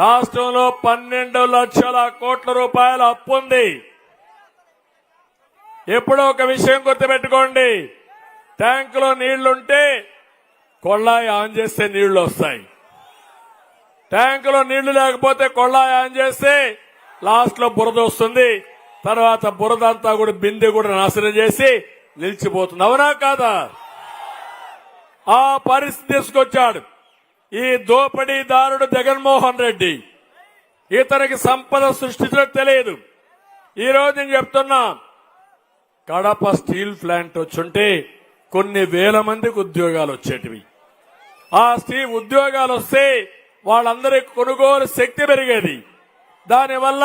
రాష్ట్రంలో పన్నెండు లక్షల కోట్ల రూపాయల అప్పు ఉంది. ఎప్పుడో ఒక విషయం గుర్తుపెట్టుకోండి. ట్యాంకులో నీళ్ళుంటే కొళ్ళాయి ఆన్ చేస్తే నీళ్ళు వస్తాయి. ట్యాంకులో నీళ్ళు లేకపోతే కొళ్ళాయి ఆన్ చేస్తే లాస్ట్లో బురద వస్తుంది. తర్వాత బురద అంతా కూడా బిందె కూడా నాశనం చేసి నిలిచిపోతుంది. అవునా కాదా? ఆ పరిస్థితి తీసుకొచ్చాడు. ఈ దోపిడీదారుడు జగన్మోహన్ రెడ్డి. ఇతనికి సంపద సృష్టించడం తెలియదు. ఈ రోజు నేను చెప్తున్నా కడప స్టీల్ ప్లాంట్ వచ్చుంటే కొన్ని వేల మందికి ఉద్యోగాలు వచ్చేటివి. ఆ స్టీల్ ఉద్యోగాలు వస్తే వాళ్ళందరి కొనుగోలు శక్తి పెరిగేది. దానివల్ల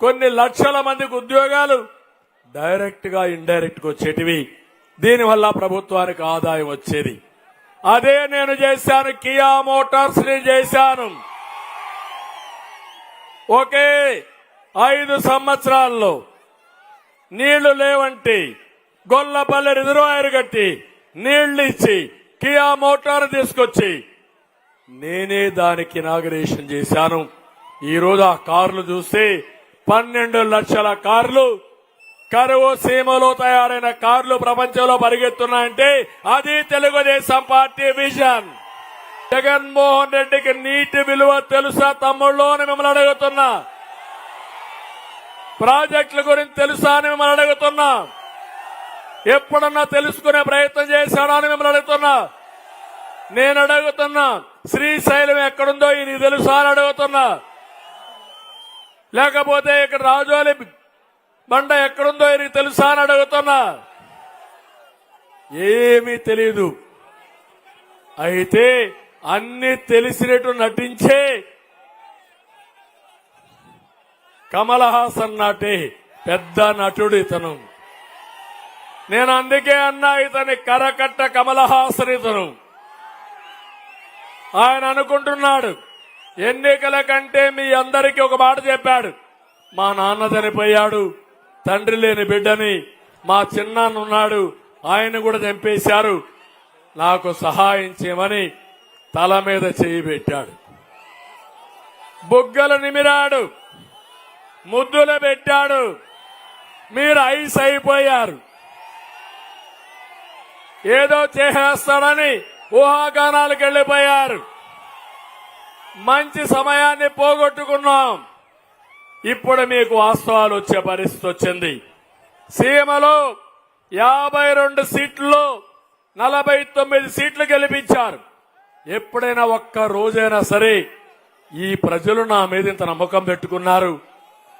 కొన్ని లక్షల మందికి ఉద్యోగాలు డైరెక్ట్గా ఇండైరెక్ట్గా వచ్చేటివి. దీనివల్ల ప్రభుత్వానికి ఆదాయం వచ్చేది. అదే నేను చేశాను కియా మోటార్స్ని చేశాను. ఒకే ఐదు సంవత్సరాల్లో నీళ్ళు లేవంటి గొల్లపల్లి రిజర్వాయర్ కట్టి నీళ్ళు ఇచ్చి కియా మోటార్ తీసుకొచ్చి నేనే దానికి ఇనాగరేషన్ చేశాను. ఈరోజు ఆ కార్లు చూస్తే పన్నెండు లక్షల కార్లు కరువు సీమలో తయారైన కార్లు ప్రపంచంలో పరిగెత్తున్నాయంటే అది తెలుగుదేశం పార్టీ విజన్. జగన్మోహన్ రెడ్డికి నీటి విలువ తెలుసా తమ్ముళ్ళు అని మిమ్మల్ని అడుగుతున్నా. ప్రాజెక్టుల గురించి తెలుసా అని మిమ్మల్ని అడుగుతున్నా. ఎప్పుడన్నా తెలుసుకునే ప్రయత్నం చేశాడా అని మిమ్మల్ని అడుగుతున్నా. నేను అడుగుతున్నా శ్రీశైలం ఎక్కడుందో ఇది తెలుసా అని అడుగుతున్నా. లేకపోతే ఇక్కడ రాజోలి బండ ఎక్కడుందో ఇది తెలుసా అని అడుగుతున్నా. ఏమీ తెలియదు అయితే అన్ని తెలిసినట్టు నటించే కమల్ హాసన్ నాటి పెద్ద నటుడు ఇతను. నేను అందుకే అన్నా ఇతని కరకట్ట కమల్ హాసన్ ఇతను. ఆయన అనుకుంటున్నాడు ఎన్నికల కంటే మీ అందరికీ ఒక మాట చెప్పాడు. మా నాన్న చనిపోయాడు. తండ్రి లేని బిడ్డని మా చిన్నాన్నున్నాడు ఆయన కూడా చంపేశారు. నాకు సహాయం చేయమని తల మీద చేయి పెట్టాడు. బుగ్గలు నిమిరాడు. ముద్దులు పెట్టాడు. మీరు ఐస్ అయిపోయారు. ఏదో చేసేస్తాడని ఊహాగానాలకు వెళ్ళిపోయారు. మంచి సమయాన్ని పోగొట్టుకున్నాం. ఇప్పుడు మీకు వాస్తవాలు వచ్చే పరిస్థితి వచ్చింది. సీమలో యాభై రెండు సీట్లలో నలభై తొమ్మిది సీట్లు గెలిపించారు. ఎప్పుడైనా ఒక్క రోజైనా సరే ఈ ప్రజలు నా మీద ఇంత నమ్మకం పెట్టుకున్నారు.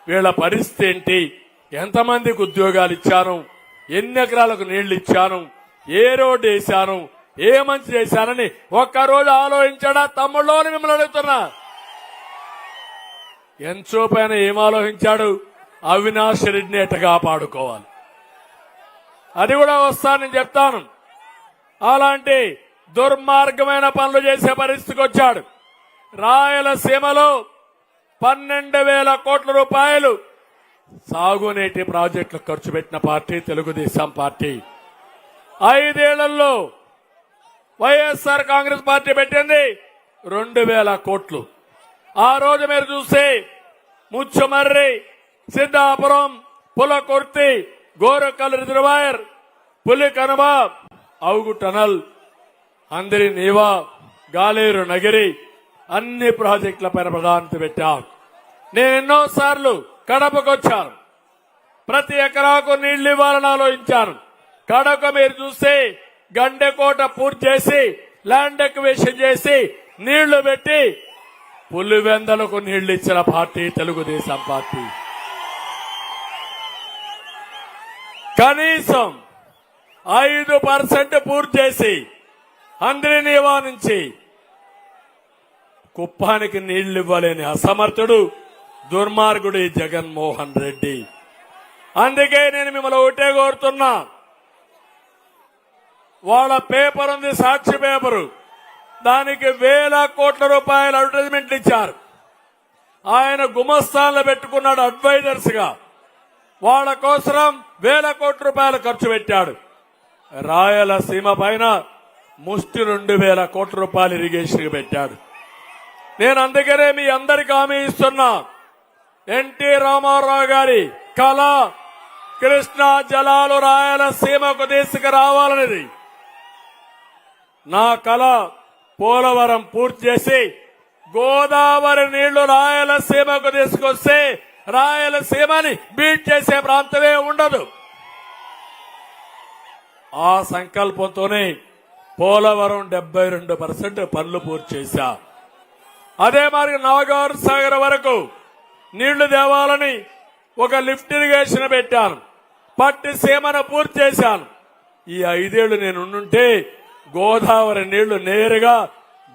వీళ్ళ పరిస్థితి ఏంటి? ఎంతమందికి ఉద్యోగాలు ఇచ్చాను? ఎన్ని ఎకరాలకు నీళ్ళు ఇచ్చాను? ఏ రోడ్డు వేశాను? ఏ మంచి చేశానని ఒక్కరోజు ఆలోచించడా? తమ్ముళ్ళు మిమ్మల్ని అడుగుతున్నా. ఎంతో పైన ఏం ఆలోచించాడు? అవినాష్ రెడ్డిని ఎటగా కాపాడుకోవాలి అది కూడా వస్తానని చెప్తాను. అలాంటి దుర్మార్గమైన పనులు చేసే పరిస్థితికి వచ్చాడు. రాయలసీమలో పన్నెండు వేల కోట్ల రూపాయలు సాగునీటి ప్రాజెక్టులు ఖర్చు పెట్టిన పార్టీ తెలుగుదేశం పార్టీ. ఐదేళ్ళలో వైఎస్ఆర్ కాంగ్రెస్ పార్టీ పెట్టింది రెండు వేల కోట్లు. ఆ రోజు మీరు చూస్తే ముచ్చుమర్రి సిద్ధాపురం పులకుర్తి గోరకల్ రిజర్వాయర్ పులి కనుమ అవుగు టనల్ అందరి నీవా గాలేరు నగిరి అన్ని ప్రాజెక్టుల పైన ప్రధానత పెట్టాం. నేను ఎన్నోసార్లు కడపకొచ్చాను. ప్రతి ఎకరాకు నీళ్ళు ఇవ్వాలని ఆలోచించాను. కడప మీరు చూస్తే గండెకోట పూర్తి చేసి ల్యాండ్ ఎక్వేషన్ చేసి నీళ్ళు పెట్టి పులివెందలకు నీళ్ళు ఇచ్చిన పార్టీ తెలుగుదేశం పార్టీ. కనీసం ఐదు పర్సెంట్ పూర్తి చేసి అందరినీవా నుంచి కుప్పానికి నీళ్ళు ఇవ్వలేని అసమర్థుడు దుర్మార్గుడు ఈ జగన్మోహన్ రెడ్డి. అందుకే నేను మిమ్మల్ని ఒకటే కోరుతున్నా. వాళ్ళ పేపర్ ఉంది సాక్షి పేపరు. దానికి వేల కోట్ల రూపాయల అడ్వర్టైజ్మెంట్లు ఇచ్చారు. ఆయన గుమస్థాన్లు పెట్టుకున్నాడు అడ్వైజర్స్గా వాళ్ళ కోసం వేల కోట్ల రూపాయలు ఖర్చు పెట్టాడు. రాయలసీమ పైన ముష్టి రెండు వేల కోట్ల రూపాయలు ఇరిగేషన్ పెట్టాడు. నేను అందుకనే మీ అందరికి హామీ ఇస్తున్నా. ఎన్టీ రామారావు గారి కళ కృష్ణా జలాలు రాయలసీమకు తీసుకురావాలనేది. నా కళ పోలవరం పూర్తి చేసి గోదావరి నీళ్ళు రాయలసీమకు తీసుకొస్తే రాయలసీమని బీట్ చేసే ప్రాంతమే ఉండదు. ఆ సంకల్పంతోనే పోలవరం డెబ్బై రెండు పర్సెంట్ పనులు పూర్తి చేశా. అదే మరి నవగారు సాగర్ వరకు నీళ్ళు తేవాలని ఒక లిఫ్ట్ ఇరిగేషన్ పెట్టాను. పట్టి సీమను పూర్తి చేశాను. ఈ ఐదేళ్ళు నేను ఉండుంటే గోదావరి నీళ్ళు నేరుగా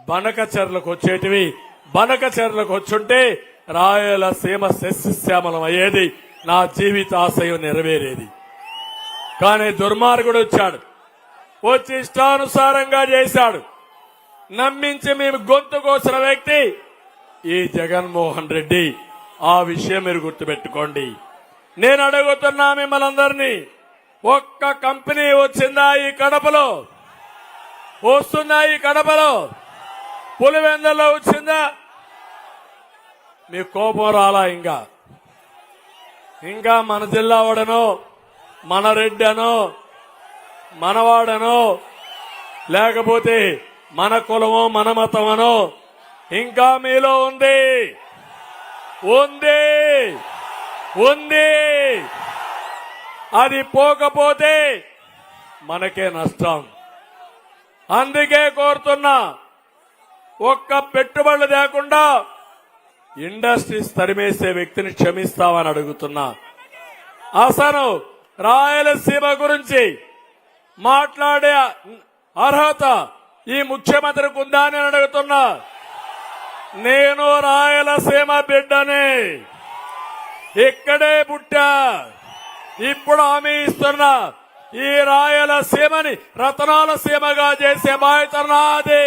బనకచెర్లకు వచ్చేటివి. బనకచెర్లకు వచ్చుంటే రాయలసీమ శస్యశ్యామలం అయ్యేది. నా జీవితాశయం నెరవేరేది. కానీ దుర్మార్గుడు వచ్చాడు. వచ్చి ఇష్టానుసారంగా చేశాడు. నమ్మించి మేము గొంతు కోసిన వ్యక్తి ఈ జగన్మోహన్ రెడ్డి. ఆ విషయం మీరు గుర్తుపెట్టుకోండి. నేను అడుగుతున్నా మిమ్మల్ని అందరినీ. ఒక్క కంపెనీ వచ్చిందా ఈ కడపలో? వస్తున్నాయి కడపలో. పులివెందల్లో వచ్చిందా? మీ కోపం రాలా ఇంకా. ఇంకా మన జిల్లా వాడనో మన రెడ్డి అనో మనవాడనో లేకపోతే మన కులమో మన మతమనో ఇంకా మీలో ఉంది. ఉంది. ఉంది. అది పోకపోతే మనకే నష్టం. అందుకే కోరుతున్నా ఒక్క పెట్టుబడులు లేకుండా ఇండస్ట్రీస్ తరిమేసే వ్యక్తిని క్షమిస్తామని అడుగుతున్నా. అసలు రాయలసీమ గురించి మాట్లాడే అర్హత ఈ ముఖ్యమంత్రికి ఉందా అని అడుగుతున్నా. నేను రాయలసీమ బిడ్డని. ఇక్కడే పుట్టా. ఇప్పుడు హామీ ఇస్తున్నా. ఈ రాయలసీమని రతనాల సీమగా చేసే బాధ్యత నాది